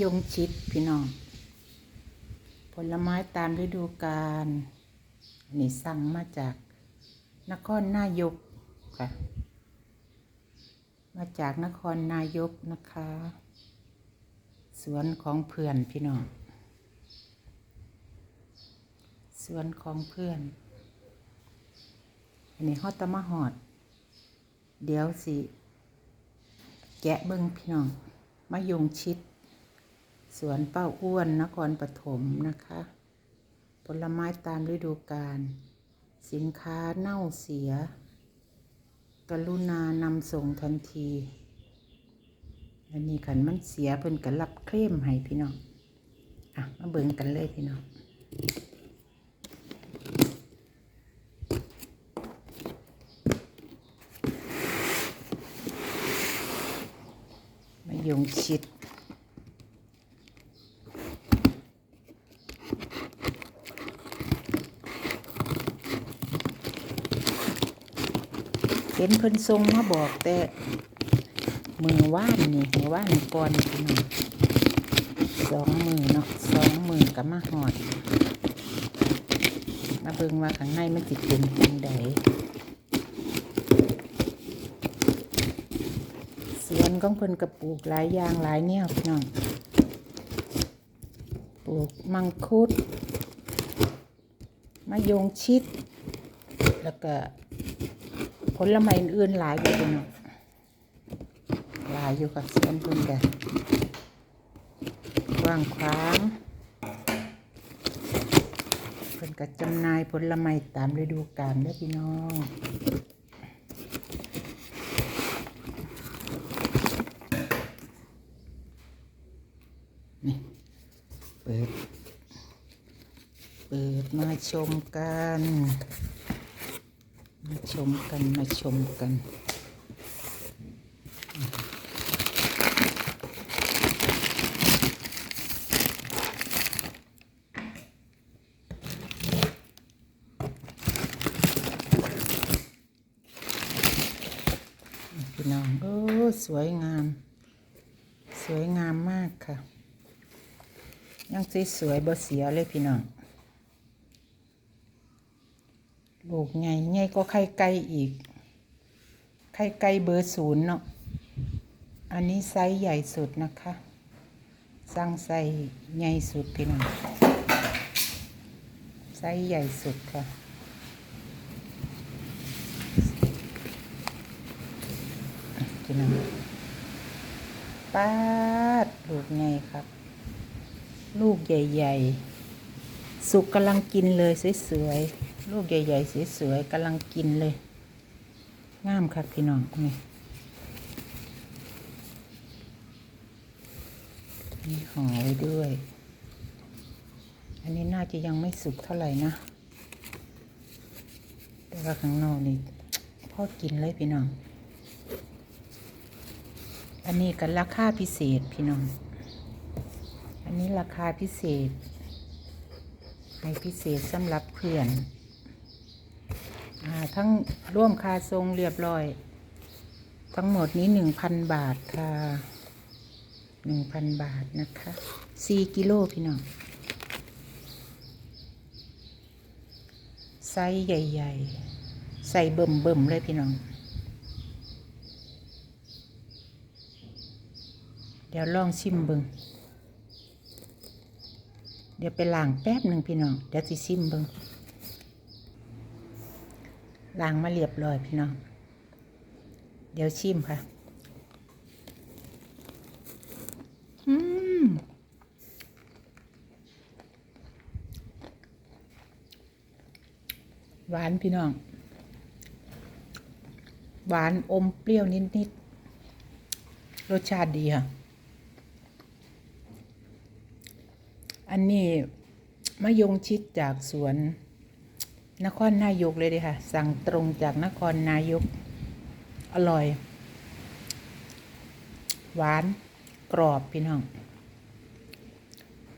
ยงชิดพี่น้อง ผลไม้ตามฤดูกาลอันนี่สั่งมาจากนครนายกค่ะ มาจากนครนายกนะคะ สวนของเพื่อนพี่น้อง สวนของเพื่อน อันนี้ฮอตตะมาหอด เดี๋ยวสิ แกะเบิ้งพี่น้องมะยงชิด สวนเป้าอ้วนนครปฐมนะคะ ผลไม้ตามฤดูกาลสินค้าเน่าเสีย กรุณานำส่งทันทีอันนี้ขันมันเสียเพิ่นกันรับเคลมให้พี่น้อง อะ มาเบิ่งกันเลยพี่น้องมายงชิด ห็นเพิ่นทรงมาบอกแต่มือว่านนี่มือว่านก่อนสองมือเนาะสองมือกับมาหอดมาเบิ่งว่าข้างในมันสิเป็นจังใดสวนของเพิ่นก็ปลูกหลายอย่างหลายแนวพี่น้องปลูกมังคุดมะยงชิด แล้วก็ ลไม้อื่นๆหลายอยู่พี่น้องหลายอยู่กับสวนเพิ่นกันกว้างขวางเพิ่นก็จำหน่ายผลไม้ตามฤดูกาลเด้อพี่น้องนี่เปิด เปิดมาชมกัน ชมกันมาชมกันพี่น้องโอ้สวยงาม สวยงามมากค่ะ ยังสวยๆบ่เสียเลยพี่น้อง ลูกไงไงก็ไข่ไก่อีก ไข่ไก่เบอร์ศูนย์เนาะ อันนี้ไซส์ใหญ่สุดนะคะสั่งไซส์ใหญ่สุดพี่น้องไซส์ใหญ่สุดค่ะพี่น้องป้าดลูกไงครับ ลูกใหญ่ ๆ สุกกำลังกินเลยสวย ๆ ลูกใหญ่ๆสวยๆกำลังกินเลย งามครับพี่น้องนี่มีห่อไว้ด้วย อันนี้น่าจะยังไม่สุกเท่าไหร่นะ แต่ว่าข้างนอกนี่พ่อกินเลยพี่น้อง อันนี้กันราคาพิเศษพี่น้อง อันนี้ราคาพิเศษให้พิเศษสำหรับเพื่อน ทั้งร่วมคาทรงเรียบร้อย ทั้งหมดนี้หนึ่งพันบาทค่ะหนึ่งพันบาทนะคะสี่กิโลพี่น้องไซส์ใหญ่ ๆ ใส่เบิ่มๆเลยพี่น้อง เดี๋ยวลองชิมเบิงเดี๋ยวไปล้างแป๊บหนึ่งพี่น้อง เดี๋ยวสิชิมเบิง ล้างมาเรียบร้อยพี่น้อง เดี๋ยวชิมค่ะ อืมหวานพี่น้อง หวานอมเปรี้ยวนิดๆ รสชาติดีค่ะ อันนี้มะยงชิดจากสวน นครนายกเลยดีค่ะ สั่งตรงจากนครนายก อร่อย หวานกรอบพี่น้อง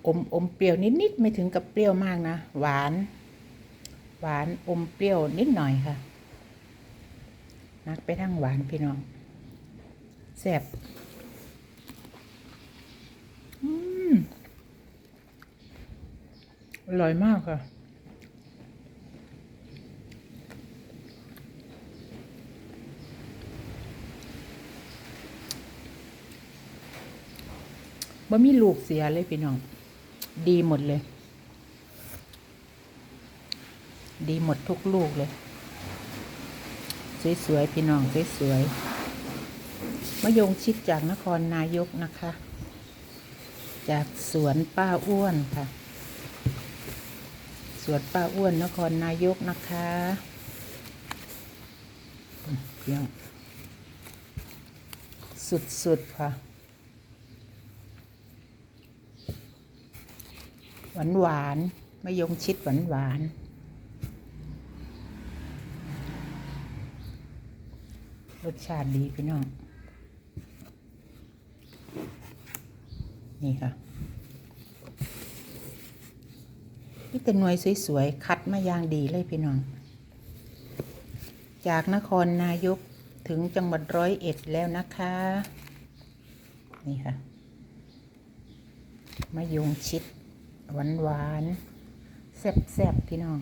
อมอมเปรี้ยวนิดๆไม่ถึงกับเปรี้ยวมากนะ หวาน หวานอมเปรี้ยวนิดหน่อยค่ะ นักไปทั้งหวานพี่น้องแซ่บอืมอร่อยมากค่ะ บ่มีลูกเสียเลยพี่น้อง ดีหมดเลย ดีหมดทุกลูกเลย สวยๆ พี่น้อง สวยๆมะยงชิดจากนครนายกนะคะ จากสวนป้าอ้วนค่ะ สวนป้าอ้วนนครนายกนะคะเปรี้ยวสุดๆค่ะ หวานหวานมะยงชิดหวานหวานรสชาติดีพี่น้อง นี่ค่ะนี่เป็นหน่วยสวยๆ คัดมาอย่างดีเลยพี่น้อง จากนครนายกถึงจังหวัดร้อยเอ็ดแล้วนะคะ นี่ค่ะมะยงชิด หวานหวานๆแซ่บๆพี่น้อง